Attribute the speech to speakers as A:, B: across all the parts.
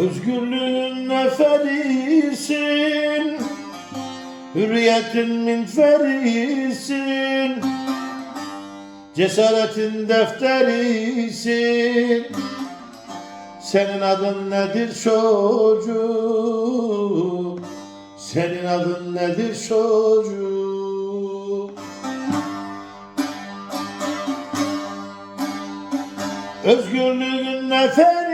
A: Özgürlüğün neferisin Hürriyetin minferisin Cesaretin defterisin. Senin adın nedir çocuk? Senin adın nedir çocuk? Özgürlüğün neferisin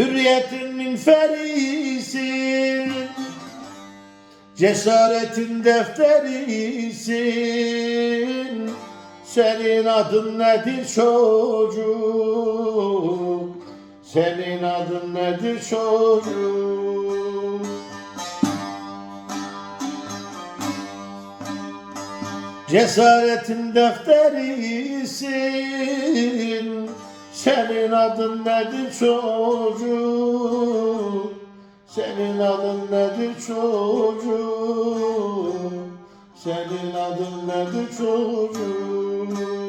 A: Hürriyetin minferisin Cesaretin defterisin Senin adın nedir çocuk Senin adın nedir çocuk Cesaretin defterisin Senin adın nedir çocuk Senin adın nedir çocuk Senin adın nedir çocuk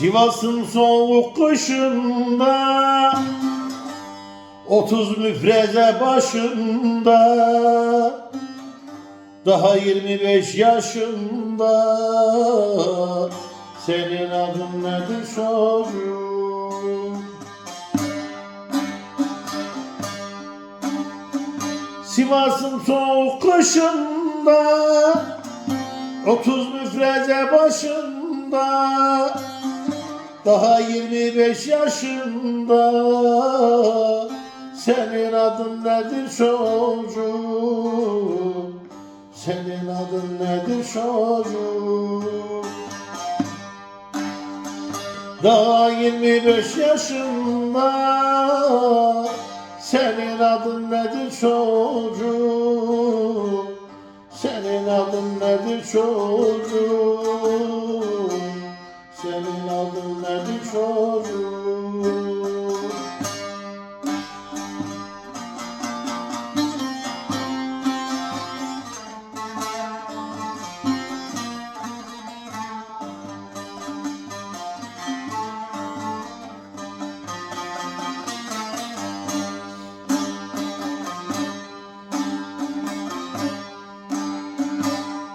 A: Sivas'ın soğuk kışında Otuz müfreze başında Daha 25 yaşında. Senin adın nedir çocuk Sivas'ın soğuk kışında Otuz müfreze başında Daha 25 yaşında Senin adın nedir çocuk Senin adın nedir çocuk Daha 25 yaşında Senin adın nedir çocuk Senin adın nedir çocuk nedir çocuk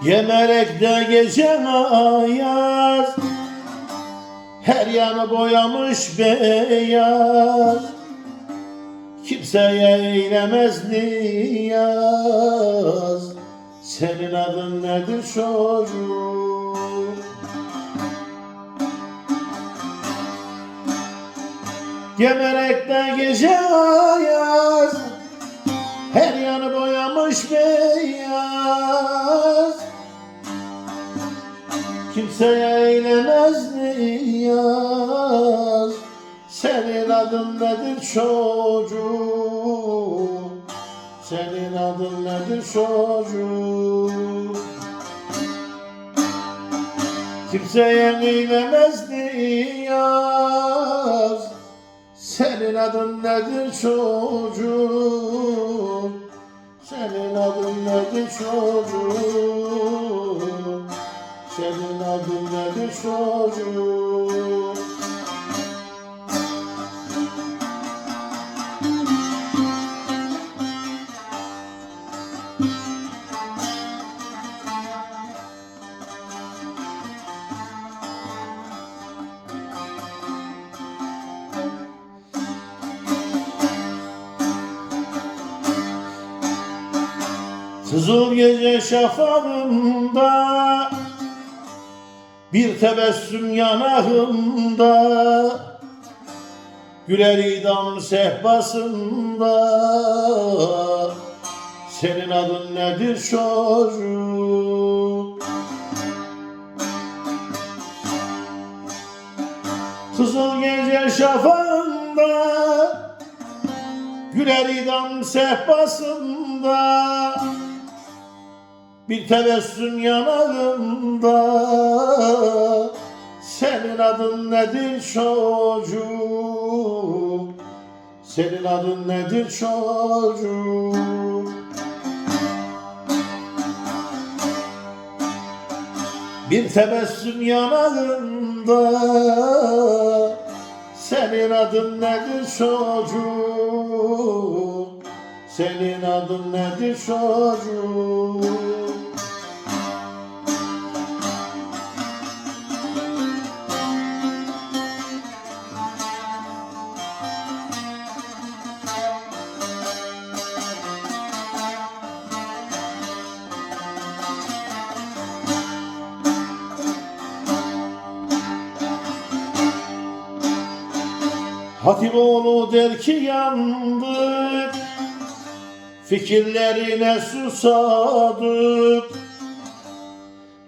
A: Yemerekte geçen ayaz Her yanı boyamış beyaz. Kimseye eylemez niyaz. Senin adın nedir çocuk Gemerekte gece ayaz. Her yanı boyamış beyaz Kimseye eylemez niyaz Senin adın nedir çocuk Senin adın nedir çocuk Kimseye eylemez niyaz Senin adın nedir çocuk Senin adın nedir çocuk senin adın nedir çocuk? Kızıl gece şafağında bir tebessüm yanağımda Güler idam sehpasında. Senin adın nedir çocuk? Kızıl gece şafağında Güler idam sehpasında. Bir tebessüm yanağında. Senin adın nedir çocuk Senin adın nedir çocuk Bir tebessüm yanağında. Senin adın nedir çocuk Senin adın nedir çocuk Hatipoğlu der ki yandık Fikirlerine susadık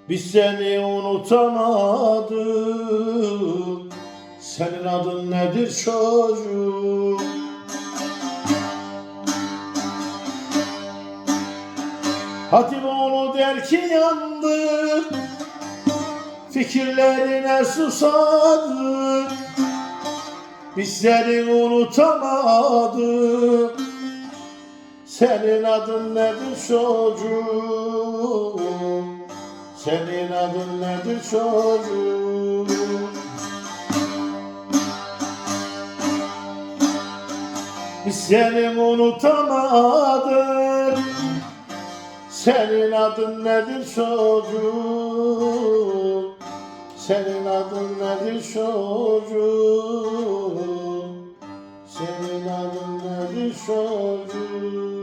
A: Biz seni unutamadık. Senin adın nedir çocuk Hatipoğlu der ki yandık Fikirlerine susadık biz seni unutamadık Senin adın nedir çocuk Senin adın nedir çocuk Biz seni unutamadık Senin adın nedir çocuk senin adın nedir çocuk? Senin adın nedir çocuk?